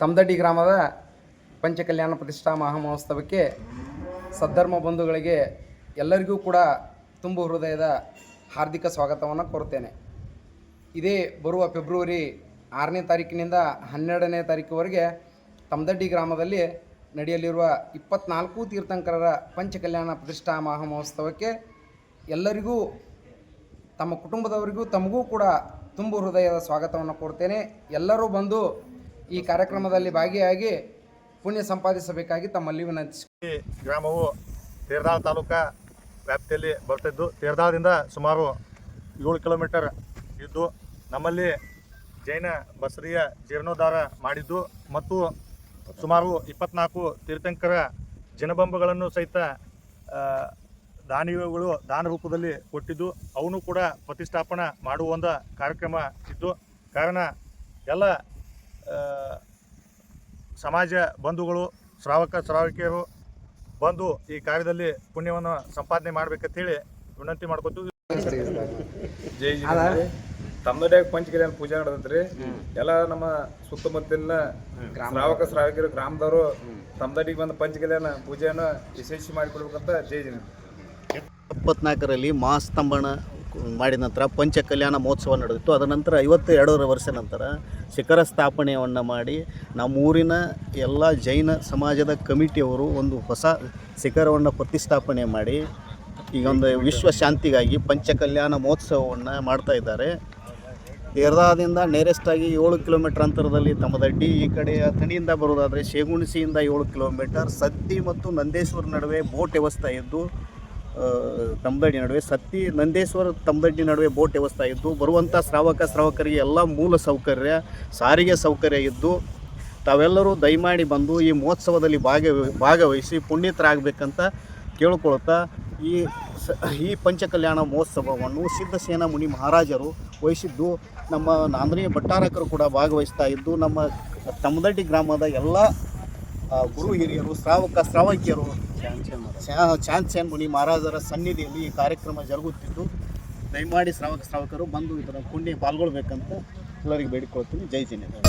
ತಮದಡ್ಡಿ ಗ್ರಾಮದ ಪಂಚಕಲ್ಯಾಣ ಪ್ರತಿಷ್ಠಾ ಮಹಾಮಹೋತ್ಸವಕ್ಕೆ ಸದ್ಧರ್ಮ ಬಂಧುಗಳಿಗೆ ಎಲ್ಲರಿಗೂ ಕೂಡ ತುಂಬು ಹೃದಯದ ಹಾರ್ದಿಕ ಸ್ವಾಗತವನ್ನು ಕೋರುತ್ತೇನೆ. ಇದೇ ಬರುವ ಫೆಬ್ರವರಿ ಆರನೇ ತಾರೀಕಿನಿಂದ ಹನ್ನೆರಡನೇ ತಾರೀಕುವರೆಗೆ ತಮ್ದಡ್ಡಿ ಗ್ರಾಮದಲ್ಲಿ ನಡೆಯಲಿರುವ ಇಪ್ಪತ್ನಾಲ್ಕು ತೀರ್ಥಂಕರರ ಪಂಚಕಲ್ಯಾಣ ಪ್ರತಿಷ್ಠಾ ಮಹಾಮಹೋತ್ಸವಕ್ಕೆ ಎಲ್ಲರಿಗೂ, ತಮ್ಮ ಕುಟುಂಬದವರಿಗೂ, ತಮಗೂ ಕೂಡ ತುಂಬು ಹೃದಯದ ಸ್ವಾಗತವನ್ನು ಕೊಡ್ತೇನೆ. ಎಲ್ಲರೂ ಬಂದು ಈ ಕಾರ್ಯಕ್ರಮದಲ್ಲಿ ಭಾಗಿಯಾಗಿ ಪುಣ್ಯ ಸಂಪಾದಿಸಬೇಕಾಗಿ ತಮ್ಮಲ್ಲಿ ವಿನಂತಿಸಿ ಗ್ರಾಮವು ತೇರ್ದಾಳ್ ತಾಲೂಕಾ ವ್ಯಾಪ್ತಿಯಲ್ಲಿ ಬರ್ತಿದ್ದು ತೇರ್ದಾಳದಿಂದ ಸುಮಾರು ಏಳು ಕಿಲೋಮೀಟರ್ ಇದ್ದು, ನಮ್ಮಲ್ಲಿ ಜೈನ ಬಸರಿಯ ಜೀರ್ಣೋದ್ಧಾರ ಮಾಡಿದ್ದು ಮತ್ತು ಸುಮಾರು ಇಪ್ಪತ್ನಾಲ್ಕು ತೀರ್ಥಂಕರ ಜನಬಂಬಗಳನ್ನು ಸಹಿತ ದಾನಿಗಳು ದಾನ ರೂಪದಲ್ಲಿ ಕೊಟ್ಟಿದ್ದು ಅವನು ಕೂಡ ಪ್ರತಿಷ್ಠಾಪನೆ ಮಾಡುವ ಒಂದು ಕಾರ್ಯಕ್ರಮ ಇದ್ದು ಕಾರಣ ಎಲ್ಲ ಸಮಾಜ ಬಂಧುಗಳು ಶ್ರಾವಕ ಶ್ರಾವಕಿಯರು ಬಂದು ಈ ಕಾರ್ಯದಲ್ಲಿ ಪುಣ್ಯವನ್ನು ಸಂಪಾದನೆ ಮಾಡ್ಬೇಕಂತೇಳಿ ವಿನಂತಿ ಮಾಡ್ಕೊತೀವಿ. ಜೈ ಜಿನೇಂದ್ರಿ ತಮ್ಮದಾಗ ಪಂಚಕಲ್ಯಾಣ ಪೂಜೆ ನಡೆದತ್ರಿ ಎಲ್ಲ ನಮ್ಮ ಸುತ್ತಮುತ್ತಲಿನ ಶ್ರಾವಕ ಶ್ರಾವಕಿಯರು ಗ್ರಾಮದವರು ತಮ್ಮದಡಿಗೆ ಬಂದ ಪಂಚಕಲ್ಯಾಣ ಪೂಜೆಯನ್ನು ಯಶಸ್ವಿ ಮಾಡಿಕೊಡ್ಬೇಕಂತ ಜೈ ಜಿನೇಂದ್ರ ಇಪ್ಪತ್ನಾಲ್ಕರಲ್ಲಿ ಮಹಾಸ್ತಂಭನ ಮಾಡಿದ ನಂತರ ಪಂಚಕಲ್ಯಾಣ ಮಹೋತ್ಸವ ನಡೆದಿತ್ತು. ಅದರ ನಂತರ ಐವತ್ತು ಎರಡೂವರೆ ವರ್ಷ ನಂತರ ಶಿಖರ ಸ್ಥಾಪನೆಯನ್ನು ಮಾಡಿ ನಮ್ಮ ಊರಿನ ಎಲ್ಲ ಜೈನ ಸಮಾಜದ ಕಮಿಟಿಯವರು ಒಂದು ಹೊಸ ಶಿಖರವನ್ನು ಪ್ರತಿಷ್ಠಾಪನೆ ಮಾಡಿ ಈಗ ಒಂದು ವಿಶ್ವ ಶಾಂತಿಗಾಗಿ ಪಂಚ ಕಲ್ಯಾಣ ಮಹೋತ್ಸವವನ್ನು ಮಾಡ್ತಾ ಇದ್ದಾರೆ. ಯರ್ದಾದಿಂದ ನೇರೆಸ್ಟಾಗಿ ಏಳು ಕಿಲೋಮೀಟರ್ ಅಂತರದಲ್ಲಿ ತಮ್ಮದಡ್ಡಿ ಈ ಕಡೆ ತಣಿಯಿಂದ ಬರೋದಾದರೆ ಶೇಗುಣಸಿಯಿಂದ ಏಳು ಕಿಲೋಮೀಟರ್, ಸತ್ತಿ ಮತ್ತು ನಂದೇಶ್ವರ ನಡುವೆ ಬೋಟ್ ವ್ಯವಸ್ಥೆ ಇದ್ದು ತಮ್ಮದಡ್ಡಿ ನಡುವೆ, ಸತ್ತಿ, ನಂದೇಶ್ವರ ತಂಬಡಿ ನಡುವೆ ಬೋಟ್ ವ್ಯವಸ್ಥೆ ಇದ್ದು ಬರುವಂಥ ಶ್ರಾವಕ ಶ್ರಾವಕರಿಗೆ ಎಲ್ಲ ಮೂಲ ಸೌಕರ್ಯ, ಸಾರಿಗೆ ಸೌಕರ್ಯ ಇದ್ದು, ತಾವೆಲ್ಲರೂ ದಯಮಾಡಿ ಬಂದು ಈ ಮಹೋತ್ಸವದಲ್ಲಿ ಭಾಗ, ಭಾಗವಹಿಸಿ ಪುಣ್ಯತರಾಗಬೇಕಂತ ಕೇಳ್ಕೊಳ್ತಾ, ಈ ಈ ಪಂಚಕಲ್ಯಾಣ ಮಹೋತ್ಸವವನ್ನು ಸಿದ್ಧಸೇನಾ ಮುನಿ ಮಹಾರಾಜರು ವಹಿಸಿದ್ದು, ನಮ್ಮ ನಾಂದ್ರಿ ಭಟ್ಟಾರಕರು ಕೂಡ ಭಾಗವಹಿಸ್ತಾ ಇದ್ದು, ನಮ್ಮ ತಮ್ಮದಡ್ಡಿ ಗ್ರಾಮದ ಎಲ್ಲ ಗುರು ಹಿರಿಯರು ಶ್ರಾವಕ, ಶ್ರಾವಕಿಯರು ಚಾನ್ಸೇನ್ ಮುನಿ ಮಹಾರಾಜರ ಸನ್ನಿಧಿಯಲ್ಲಿ ಈ ಕಾರ್ಯಕ್ರಮ ಜರುಗುತ್ತಿದ್ದು, ದಯಮಾಡಿ ಶ್ರಾವಕ, ಶ್ರಾವಕರು ಬಂದು ಇದರ ಪುಣ್ಯ ಪಾಲ್ಗೊಳ್ಬೇಕಂತ ಎಲ್ಲರಿಗೆ ಬೇಡಿಕೊಳ್ತೀನಿ. ಜೈ ಜಿನೇಂದ್ರ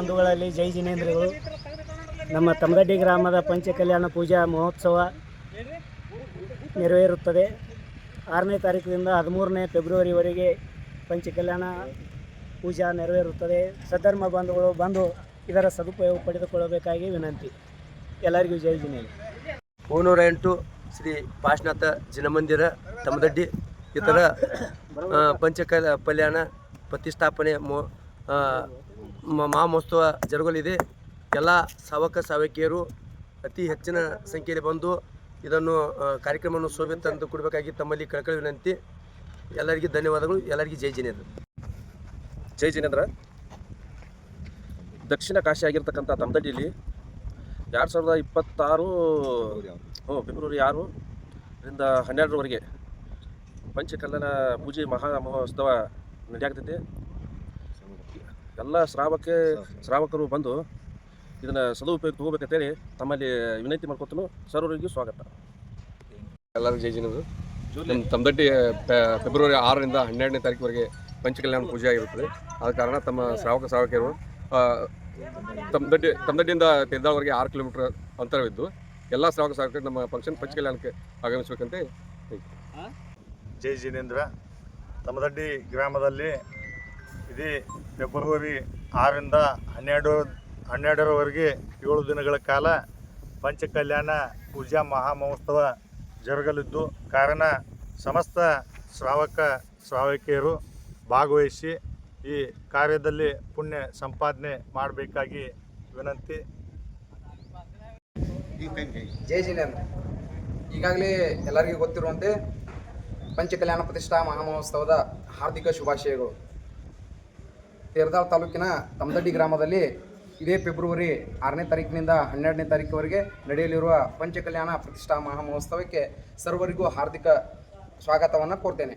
ಬಂಧುಗಳಲ್ಲಿ ಜೈ ಜಿನೇಂದ್ರಗಳು. ನಮ್ಮ ತಮಗಡ್ಡಿ ಗ್ರಾಮದ ಪಂಚಕಲ್ಯಾಣ ಪೂಜಾ ಮಹೋತ್ಸವ ನೆರವೇರುತ್ತದೆ. ಆರನೇ ತಾರೀಕಿನಿಂದ ಹದಿಮೂರನೇ ಫೆಬ್ರವರಿವರೆಗೆ ಪಂಚಕಲ್ಯಾಣ ಪೂಜಾ ನೆರವೇರುತ್ತದೆ. ಸದ್ಧರ್ಮ ಬಂಧುಗಳು ಬಂದು ಇದರ ಸದುಪಯೋಗ ಪಡೆದುಕೊಳ್ಳಬೇಕಾಗಿ ವಿನಂತಿ. ಎಲ್ಲರಿಗೂ ಜೈ ಜಿನೇಂದ್ರ. ಮೂನ್ನೂರ ಎಂಟು ಶ್ರೀ ಪಾಶ್ನಾಥ ಜಿನಮಂದಿರ ತಮದಡ್ಡಿ ಇತರ ಪಂಚ ಕಲ್ಯಾ ಪ್ರತಿಷ್ಠಾಪನೆ ಮ- ಮಹಾಮಹೋತ್ಸವ ಜರುಗಲಿದೆ. ಎಲ್ಲ ಸಾವಕ ಸಾವಕಿಯರು ಅತಿ ಹೆಚ್ಚಿನ ಸಂಖ್ಯೆಯಲ್ಲಿ ಬಂದು ಇದನ್ನು ಕಾರ್ಯಕ್ರಮವನ್ನು ಶೋಭೆ ತಂದು ಕೊಡಬೇಕಾಗಿ ತಮ್ಮಲ್ಲಿ ಕಳಕಳಿ ವಿನಂತಿ. ಎಲ್ಲರಿಗೂ ಧನ್ಯವಾದಗಳು. ಎಲ್ಲರಿಗೂ ಜೈ ಜಿನೇಂದ್ರ. ಜೈ ಜಿನೇಂದ್ರ. ದಕ್ಷಿಣ ಕಾಶಿ ಆಗಿರ್ತಕ್ಕಂಥ ತಮ್ಮದಡ್ಡಿಲಿ ಎರಡು ಸಾವಿರದ ಇಪ್ಪತ್ತಾರು, ಹ್ಞೂ, ಫೆಬ್ರವರಿ ಆರು ರಿಂದ ಹನ್ನೆರಡರವರೆಗೆ ಪಂಚಕಲ್ಯಾಣ ಪೂಜೆ ಮಹಾ ಮಹೋತ್ಸವ ನಡೆಯಾಗ್ತೈತಿ. ಎಲ್ಲ ಶ್ರಾವಕ್ಕೆ ಶ್ರಾವಕರು ಬಂದು ಇದನ್ನು ಸದುಪಯೋಗ ತಗೋಬೇಕಂತೇಳಿ ತಮ್ಮಲ್ಲಿ ವಿನಂತಿ ಮಾಡ್ಕೊತನು. ಸರ್ವರಿಗೂ ಸ್ವಾಗತ. ಎಲ್ಲರಿಗೂ ಜೈ ಜಿನದು. ನಮ್ಮ ತಮ್ಮದಟ್ಟಿ ಫೆಬ್ರವರಿ ಆರರಿಂದ ಹನ್ನೆರಡನೇ ತಾರೀಕುವರೆಗೆ ಪಂಚಕಲ್ಯಾಣ ಪೂಜೆ ಆಗಿರುತ್ತದೆ. ಆದ ಕಾರಣ ತಮ್ಮ ಶ್ರಾವಕ ಶ್ರಾವಕಿಯರು ತಮ್ಮದಟ್ಟಿ ತಮ್ಮದಡ್ಡಿ ತಮ್ಮದಡ್ಡಿಯಿಂದ ತೆರೆದಾಳವರೆಗೆ ಆರು ಕಿಲೋಮೀಟರ್ ಅಂತರವಿದ್ದು ಎಲ್ಲ ಶ್ರಾವಕ ಶ್ರಾವಕರು ನಮ್ಮ ಫಂಕ್ಷನ್ ಪಂಚಕಲ್ಯಾಣಕ್ಕೆ ಆಗಮಿಸಬೇಕಂತೆ ಜೈ ಜಿನೇಂದ್ರ. ತಮ್ಮದಡ್ಡಿ ಗ್ರಾಮದಲ್ಲಿ ಇದೇ ಫೆಬ್ರವರಿ ಆರರಿಂದ ಹನ್ನೆರಡು, ಹನ್ನೆರಡರವರೆಗೆ ಏಳು ದಿನಗಳ ಕಾಲ ಪಂಚಕಲ್ಯಾಣ ಪೂಜಾ ಮಹಾಮಹೋತ್ಸವ ಜರುಗಲಿದ್ದು, ಕಾರಣ ಸಮಸ್ತ ಶ್ರಾವಕ ಶ್ರಾವಕಿಯರು ಭಾಗವಹಿಸಿ ಈ ಕಾರ್ಯದಲ್ಲಿ ಪುಣ್ಯ ಸಂಪಾದನೆ ಮಾಡಬೇಕಾಗಿ ವಿನಂತಿ. ಜೈ ಜಿನೇಂದ್ರ ಈಗಾಗಲೇ ಎಲ್ಲರಿಗೂ ಗೊತ್ತಿರುವಂತೆ ಪಂಚಕಲ್ಯಾಣ ಪ್ರತಿಷ್ಠಾ ಮಹಾಮಹೋತ್ಸವದ ಹಾರ್ದಿಕ ಶುಭಾಶಯಗಳು. ತೇರದಾಳ್ ತಾಲೂಕಿನ ತಮದಡ್ಡಿ ಗ್ರಾಮದಲ್ಲಿ ಇದೇ ಫೆಬ್ರವರಿ ಆರನೇ ತಾರೀಕಿನಿಂದ ಹನ್ನೆರಡನೇ ತಾರೀಕಿವರೆಗೆ ನಡೆಯಲಿರುವ ಪಂಚಕಲ್ಯಾಣ ಪ್ರತಿಷ್ಠಾ ಮಹಾಮಹೋತ್ಸವಕ್ಕೆ ಸರ್ವರಿಗೂ ಹಾರ್ದಿಕ ಸ್ವಾಗತವನ್ನು ಕೋರ್ತೇನೆ.